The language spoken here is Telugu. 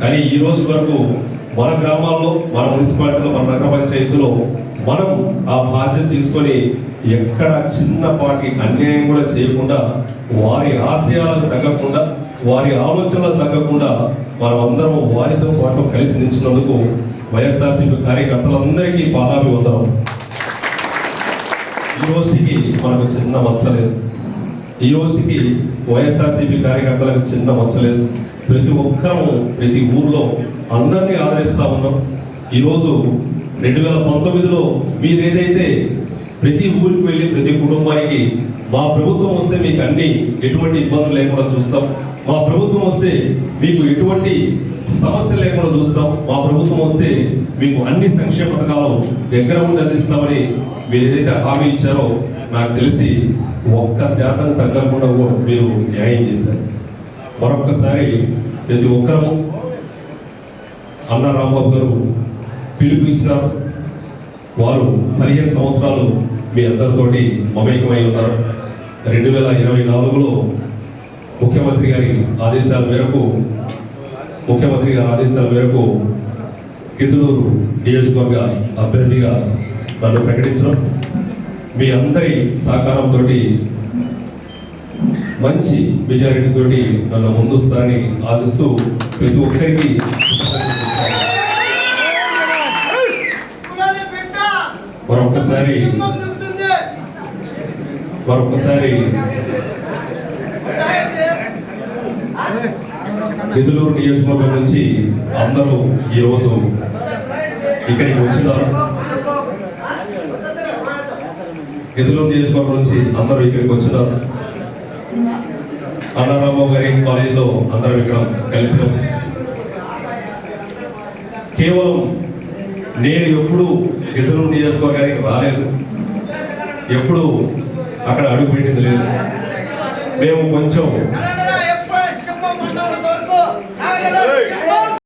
కానీ ఈ రోజు వరకు మన గ్రామాల్లో మన మున్సిపాలిటీలో మన నగర పంచాయతీలో మనం ఆ బాధ్యత తీసుకొని ఎక్కడ చిన్నపాటి అన్యాయం కూడా చేయకుండా వారి ఆశయాలకు తగ్గకుండా వారి ఆలోచనలకు తగ్గకుండా మనం అందరం వారితో పాటు కలిసి నిలిచినందుకు వైఎస్ఆర్సీపీ కార్యకర్తలందరికీ పాదాభివందనం. ఈ రోజుకి మనకు చిన్న మచ్చలేదు ఈ రోజుకి వైఎస్ఆర్సీపీ కార్యకర్తలకు చిన్న మచ్చలేదు ప్రతి ఒక్కరూ ప్రతి ఊర్లో అందరినీ ఆదరిస్తూ ఉన్నాం. ఈరోజు రెండు వేల పంతొమ్మిదిలో మీరు ఏదైతే ప్రతి ఊరికి వెళ్ళి ప్రతి కుటుంబానికి మా ప్రభుత్వం వస్తే మీకు అన్ని ఎటువంటి ఇబ్బందులు లేకుండా చూస్తాం. మా ప్రభుత్వం వస్తే మీకు ఎటువంటి సమస్య లేకుండా చూస్తాం. మా ప్రభుత్వం వస్తే మీకు అన్ని సంక్షేమ పథకాలు దగ్గర ఉండి అందిస్తామని మీరు ఏదైతే హామీ ఇచ్చారో నాకు తెలిసి ఒక్క శాతం తగ్గకుండా మీరు న్యాయం చేశారు. మరొక్కసారి ప్రతి ఒక్కరము అన్న రాంబాబు గారు పిలిపించారు వారు పదిహేను సంవత్సరాలు మీ అందరితోటి మమేకమై ఉన్నారు. రెండు వేల ఇరవై నాలుగులో ముఖ్యమంత్రి గారి ఆదేశాల మేరకు ముఖ్యమంత్రి గారి ఆదేశాల మేరకు గిద్దలూరు నియోజకవర్గ అభ్యర్థిగా నన్ను ప్రకటించడం. మీ అందరి సహకారంతో మంచి మెజారిటీతోటి నన్ను ముందుస్తారని ఆశిస్తూ ప్రతి ఒక్కరికి మరొకసారి మరొకసారి అయితే నియోజకవర్గం నుంచి అందరూ ఈరోజు ఇక్కడికి వచ్చినారు. ఎదురు నియోజకవర్గం నుంచి అందరూ ఇక్కడికి వచ్చినారు. అన్నారామరావు గారి కాలేజీలో అందరం ఇక్కడ కలిసాం. కేవలం నేను ఎప్పుడు గిద్దలూరు నియోజకవర్గానికి రాలేదు. ఎప్పుడు అక్కడ అడుగు పెట్టింది లేదు. మేము కొంచెం